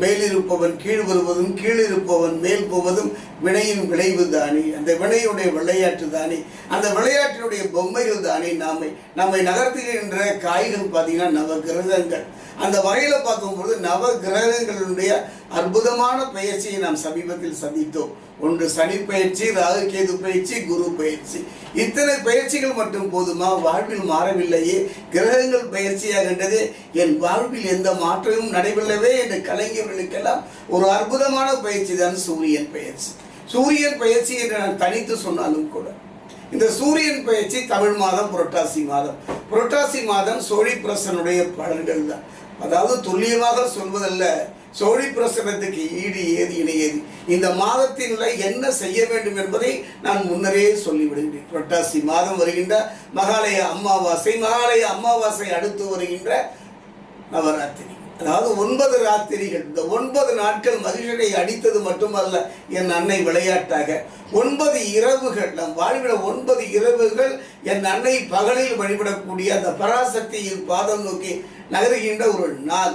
மேலிருப்பவன் கீழ் வருவதும் கீழிருப்பவன் மேல் போவதும் வினையின் விளைவு தானே. அந்த வினையுடைய விளையாட்டு தானே. அந்த விளையாட்டினுடைய பொம்மைகள் தானே நாமை. நம்மை நகர்த்துகின்ற காய்கள் பார்த்தீங்கன்னா நவ கிரகங்கள். அந்த வகையில் பார்க்கும்பொழுது நவ கிரகங்களுடைய அற்புதமான பயிற்சியை நாம் சமீபத்தில் சந்தித்தோம். ஒன்று சனி பயிற்சி ராகு கேது பயிற்சி குரு பயிற்சி. இத்தனை பயிற்சிகள் மட்டும் போதுமா? வாழ்வில் மாறவில்லையே. கிரகங்கள் பயிற்சியாகின்றதே என் வாழ்வில் எந்த மாற்றமும் நடைபெறவே என்று கலைஞர்களுக்கெல்லாம் ஒரு அற்புதமான பயிற்சி தான் சூரியன் பயிற்சி. சூரியன் பயிற்சி என்று நான் தனித்து சொன்னாலும் கூட. இந்த சூரியன் பயிற்சி தமிழ் மாதம் புரட்டாசி மாதம். புரட்டாசி மாதம் சோழி பிரசனுடைய பலன்கள் தான். அதாவது துல்லியமாக சொல்வதல்ல சோழி பிரசனத்துக்கு ஈடு ஏது இணையது? இந்த மாதத்தில் என்ன செய்ய வேண்டும் என்பதை நான் முன்னரே சொல்லிவிடுகிறேன். புரட்டாசி மாதம் வருகின்ற மகாலய அமாவாசை மகாலய அமாவாசை அடுத்து வருகின்ற நவராத்திரி. அதாவது ஒன்பது ராத்திரிகள். இந்த ஒன்பது நாட்கள் மகிழ்ச்சியை அடித்தது மட்டுமல்ல என் அன்னை விளையாட்டாக. ஒன்பது இரவுகள் நம் வாழ்வில் ஒன்பது இரவுகள் என் அன்னை பகலில் வழிபடக்கூடிய அந்த பராசக்தியின் பாதம் நோக்கி நகருகின்ற ஒரு நாள்.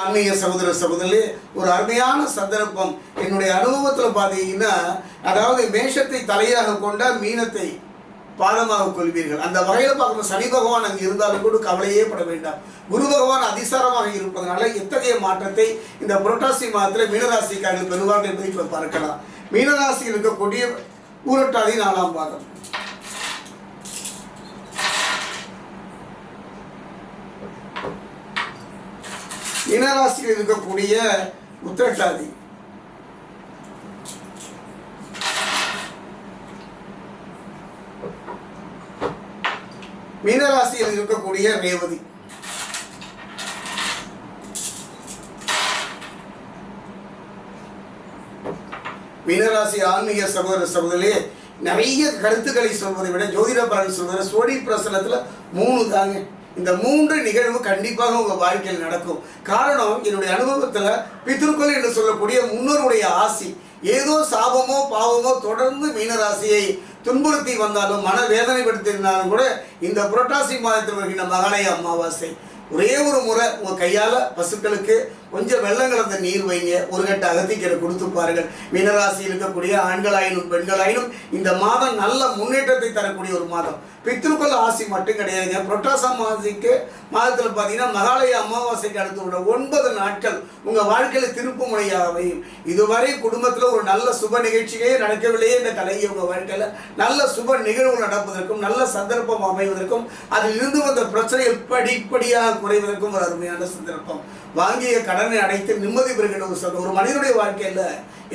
ஆன்மீக சகோதர சகோதரிலே ஒரு அருமையான சந்தர்ப்பம். என்னுடைய அனுபவத்தில் பார்த்தீங்கன்னா அதாவது மேஷத்தை தலையாக கொண்ட மீனத்தை பாடமாக கொள்வீர்கள். அந்த வகையில் பார்க்கணும் சனி பகவான் அங்கே இருந்தாலும் கூட கவலையே பட வேண்டாம். குரு பகவான் அதிசாரமாக இருப்பதனால எத்தகைய மாற்றத்தை இந்த புரட்டாசி மாதத்தில் மீனராசிக்காரர்கள் பெறுவார்கள் என்பதை இப்போ பார்க்கலாம். மீனராசியில் இருக்கக்கூடிய ஊரட்டாதி நாலாம் பாகம். மீனராசியில் இருக்கக்கூடிய உத்திரட்டாதி மீனராசியில் இருக்கக்கூடிய ரேவதி. மீனராசி ஆன்மீக சகோதர சகோதரிலே நிறைய கருத்துக்களை சொல்வதை விட ஜோதிட பலன் சொல்வதை சோடி பிரசனத்தில் மூணு தாங்க. இந்த மூன்று நிகழ்வு கண்டிப்பாக உங்கள் வாழ்க்கையில் நடக்கும். காரணம் என்னுடைய அனுபவத்தில் பித்ருக்கள் என்று சொல்லக்கூடிய முன்னோருடைய ஆசி. ஏதோ சாபமோ பாவமோ தொடர்ந்து மீனராசியை துன்புறுத்தி வந்தாலும் மன வேதனைப்படுத்தியிருந்தாலும் கூட இந்த புரட்டாசி மாதத்தில் வருகின்ற மகாலய அமாவாசை. ஒரே ஒரு முறை உங்கள் கையால் பசுக்களுக்கு கொஞ்சம் வெள்ளம் கலந்த நீர் வைங்க. ஒரு கட்ட அகத்திக்கரை கொடுத்து பாருங்கள். மீனராசி இருக்கக்கூடிய ஆண்களாயினும் பெண்களாயினும் இந்த மாதம் நல்ல முன்னேற்றத்தை தரக்கூடிய ஒரு மாதம். பித்ருக்கள் ஆசி மட்டும் கிடையாதுங்க. புரட்டாச மாசிக்கு மாதத்தில் பார்த்தீங்கன்னா மகாலய அமாவாசைக்கு அடுத்து உள்ள ஒன்பது நாட்கள் உங்கள் வாழ்க்கையில் திருப்பு முனையாக இதுவரை குடும்பத்தில் ஒரு நல்ல சுப நிகழ்ச்சியே நடக்கவில்லையே இந்த கலையை உங்கள் வாழ்க்கையில். நல்ல சுப நிகழ்வு நடப்பதற்கும் நல்ல சந்தர்ப்பம் அமைவதற்கும் அதில் இருந்து வந்த பிரச்சனைகள் படிப்படியாக குறைவதற்கும் ஒரு அருமையான சந்தர்ப்பம். வாங்கிய கடனை அடைத்து நிம்மதி பெறுகின்ற ஒரு ஒரு மனிதனுடைய வாழ்க்கையில்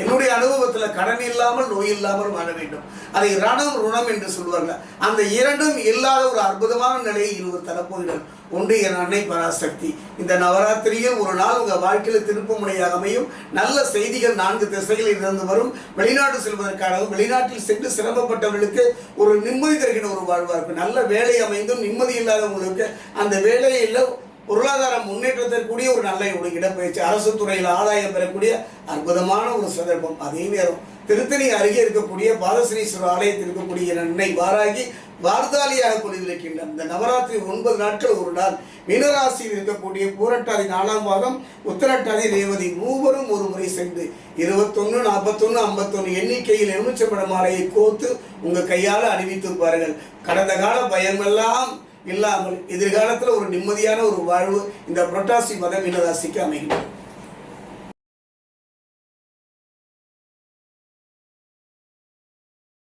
என்னுடைய அனுபவத்தில் கடன் இல்லாமல் நோய் இல்லாமல் வாழ வேண்டும். அதை ரணம் ருணம் என்று சொல்வார்கள். அந்த இரண்டும் இல்லாத ஒரு அற்புதமான நிலையை இருவர் தரப்போகிறார். ஒன்று என் அன்னை பராசக்தி. இந்த நவராத்திரியில் ஒரு நாள் உங்கள் வாழ்க்கையில் திருப்புமுனையாக அமையும். நல்ல செய்திகள் நான்கு திசைகளில் இருந்து வரும். வெளிநாடு செல்வதற்காகவும் வெளிநாட்டில் சென்று சிரமப்பட்டவர்களுக்கு ஒரு நிம்மதி தருகின்ற ஒரு வாழ்வாக இருக்கும். நல்ல வேலை அமைந்தும் நிம்மதி இல்லாதவங்களுக்கு அந்த வேலையில் பொருளாதார முன்னேற்றத்திற்குரிய ஒரு நல்ல ஒரு இடப்பெயர்ச்சி. அரசு துறையில் ஆதாயம் பெறக்கூடிய அற்புதமான ஒரு சந்தர்ப்பம். அதே நேரம் திருத்தணி அருகே இருக்கக்கூடிய பாலஸ்ரீஸ்வரர் ஆலயத்தில் இருக்கக்கூடிய நன்மை வாராகி வார்த்தாலியாக கொண்டிருக்கின்ற இந்த நவராத்திரி ஒன்பது நாட்கள் ஒரு நாள் மீனராசியில் இருக்கக்கூடிய பூரட்டாதி நாலாம் மாதம் உத்தரட்டாதி ரேவதி மூவரும் ஒரு முறை சென்று இருபத்தொன்று நாற்பத்தொன்று ஐம்பத்தொன்று எண்ணிக்கையில் எலுமிச்சப்பட மாலையை கோத்து உங்கள் கையால் அணிவித்து பாருங்கள். கடந்த கால பயமெல்லாம் இல்லாமல் எதிர்காலத்தில் ஒரு நிம்மதியான ஒரு வாழ்வு இந்த புரட்டாசி மத மீனராசிக்கு அமைகிறது.